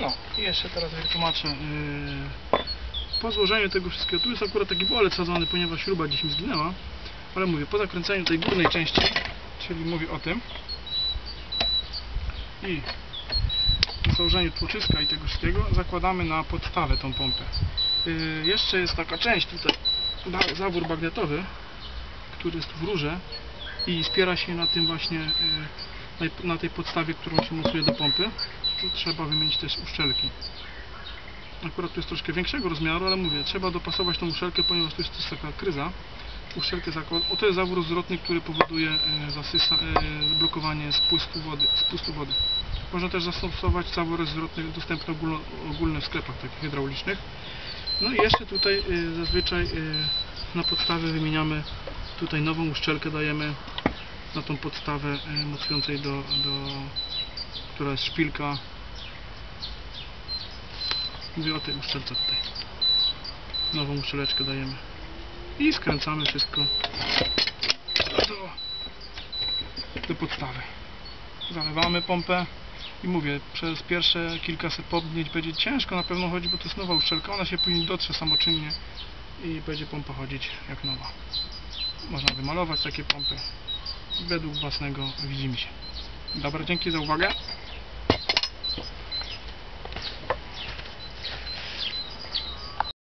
No i jeszcze teraz wytłumaczę. Yy, po złożeniu tego wszystkiego, tu jest akurat taki bolec sadzony, ponieważ śruba gdzieś mi zginęła, ale mówię, po zakręceniu tej górnej części, czyli mówię o tym i założeniu tłoczyska i tego wszystkiego, zakładamy na podstawę tą pompę. Yy, jeszcze jest taka część tutaj, zawór bagnetowy, który jest w rurze i spiera się na tym właśnie, yy, na- tej podstawie, którą się mocuje do pompy. Trzeba wymienić też uszczelki. Akurat tu jest troszkę większego rozmiaru, ale mówię, trzeba dopasować tą uszczelkę, ponieważ tu jest też taka kryza. Uszczelkę zakład... O, to jest zawór zwrotny, który powoduje e, zasysa... e, blokowanie spustu wody, spustu wody. Można też zastosować zawory zwrotne dostępne ogólno, w sklepach takich hydraulicznych. No i jeszcze tutaj e, zazwyczaj e, na podstawę wymieniamy tutaj nową uszczelkę dajemy na tą podstawę e, mocującej do, do która jest szpilka. Mówię o tej uszczelce tutaj. Nową uszczeleczkę dajemy. I skręcamy wszystko do, do podstawy. Zalewamy pompę i mówię, przez pierwsze kilkaset podnieć będzie ciężko na pewno chodzi, bo to jest nowa uszczelka, ona się później dotrze samoczynnie i będzie pompa chodzić jak nowa. Można wymalować takie pompy według własnego widzimy się dobra, dzięki za uwagę